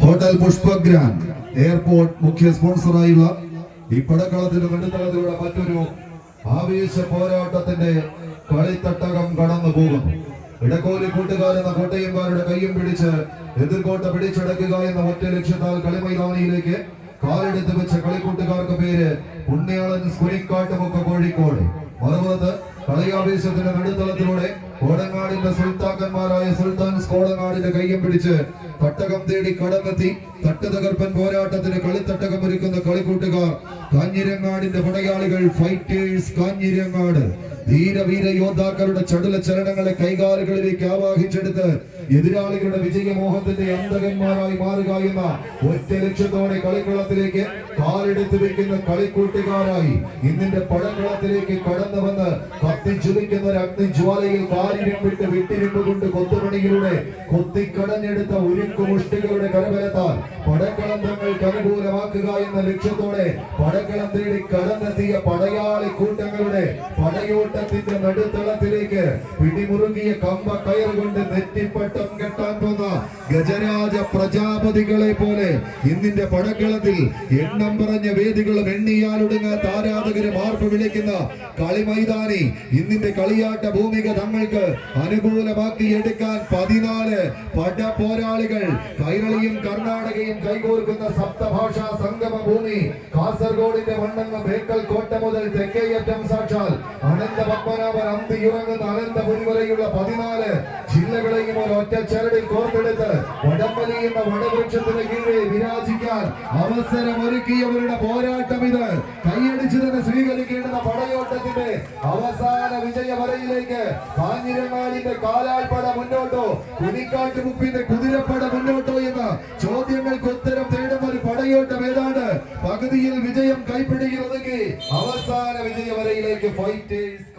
Hotel പുഷ്പഗ്രാൻ airport മുഖ്യ സ്പോൺസറായുള്ള ഈ പടക്കളത്തിന് വെടുത്തളത്തിലൂടെ മറ്റൊരു ആവേശ പോരാട്ടത്തിന്റെ കളിത്തട്ടകം കടന്നു പോകുന്നു. ഇടക്കോലി കൂട്ടുകാരെന്ന കോട്ടയംകാരുടെ കയ്യും പിടിച്ച് എതിർകോട്ട പിടിച്ചടക്കുക എന്ന ഒറ്റ ലക്ഷ്യത്താൽ കളിമൈതാനിയിലേക്ക് കാലെടുത്ത് വെച്ച കളിക്കൂട്ടുകാർക്ക് പേര് പുണ്യാളൻ സ്കുരിക്കാട്ടുമൊക്കെ കോഴിക്കോട്. മറുപത് കളിയാവേശത്തിന്റെ നടുത്തളത്തിലൂടെ കോടങ്ങാടിന്റെ സുൽത്താക്കന്മാരായ സുൽത്താൻ കോടങ്ങാടിന്റെ കയ്യം പിടിച്ച് തട്ടകം തേടി കടന്നെത്തി തട്ടുതകർപ്പൻ പോരാട്ടത്തിന് കളിത്തട്ടകം ഒരുക്കുന്ന കളിക്കൂട്ടുകാർ. കാഞ്ഞിരങ്ങാടിന്റെ പടയാളികൾ ഫൈറ്റേഴ്സ് കാഞ്ഞിരങ്ങാട്. ധീരവീര യോദ്ധാക്കളുടെ ചടുല ചലനങ്ങളെ കൈകാലുകളിലേക്ക് ആവാഹിച്ചെടുത്ത് എതിരാളികളുടെ വിജയമോഹത്തിന്റെ അന്തകന്മാരായി മാറുക എന്ന ഒറ്റ ലക്ഷ്യത്തോടെ കളിക്കളത്തിലേക്ക് കാലെടുത്ത് വെക്കുന്ന കളിക്കൂട്ടുകാരായി ഇന്നിന്റെ പടക്കളത്തിലേക്ക് കടന്നു വന്ന് കത്തിച്ചുലിക്കുന്ന ഒരു അഗ്നിജ്വാലയിൽ കാലിരിപ്പിട്ട് വിട്ടിരുമ്പ് കൊണ്ട് കൊത്തുപണിയിലൂടെ കൊത്തിക്കടഞ്ഞെടുത്ത ഉരുക്കു മുഷ്ടികളുടെ കരബലത്താൽ പടക്കളം തങ്ങൾക്ക് അനുകൂലമാക്കുക എന്ന ലക്ഷ്യത്തോടെ പടക്കളം തേടി കടന്നെത്തിയ പടയാളി കൂട്ടങ്ങളുടെ പടയോട്ടത്തിന്റെ നടുത്തളത്തിലേക്ക് പിടിമുറുകിയ കമ്പ കയറുകൊണ്ട് നെറ്റിപ്പട്ടം കെട്ടാൻ വന്ന ഗജരാജ പ്രജാപതികളെ പോലെ ഇന്നിന്റെ പടക്കളത്തിൽ എണ്ണം പറഞ്ഞ വേദികളും എണ്ണിയാലൊടുങ്ങാത്ത ആരാധകരെ മാർപ്പ് വിളിക്കുന്ന കളിമൈതാനി ഇന്നിന്റെ കളിയാട്ട ഭൂമിക തങ്ങൾക്ക് അനുകൂലമാക്കി എടുക്കാൻ പതിനാല് പട പോരാളികൾ കൈരളിയും കർണാടകയും കൈകോർക്കുന്ന സപ്തഭാഷാ സംഗമ ഭൂമി കാസർഗോഡിന്റെ മണ്ണങ്ങ ബേക്കൽ കോട്ട മുതൽ തെക്കേയറ്റം സാക്ഷാൽ അനന്ത പത്മനാഭൻ അന്തിയുറങ്ങുന്ന അനന്ത വരെയുള്ള പതിനാല് ജില്ലകളെയും ഒരു ഒറ്റ കോർത്തെടുത്ത് വടംവലി എന്ന വടവൃക്ഷത്തിന് കീഴിൽ വിരാജിക്കാൻ അവസരമൊരുക്കിയവരുടെ പോരാട്ടം ഇത്. കൈയടിച്ചു തന്നെ സ്വീകരിക്കേണ്ടുന്ന പടയോട്ടത്തിന്റെ അവസാന വിജയ വരയിലേക്ക് കാഞ്ഞിരങ്ങാടിന്റെ കാലാൽപ്പട മുന്നോട്ടോ കുനിക്കാട്ട് മുപ്പിന്റെ കുതിരപ്പട മുന്നോട്ടോ എന്ന ചോദ്യങ്ങൾക്ക് ഉത്തരം തേടുന്ന ഒരു പടയോട്ടം ഏതാണ്ട് പകുതിയിൽ വിജയം കൈപ്പിടിയിൽ അവസാന വിജയ വരയിലേക്ക് ഫൈറ്റേഴ്സ്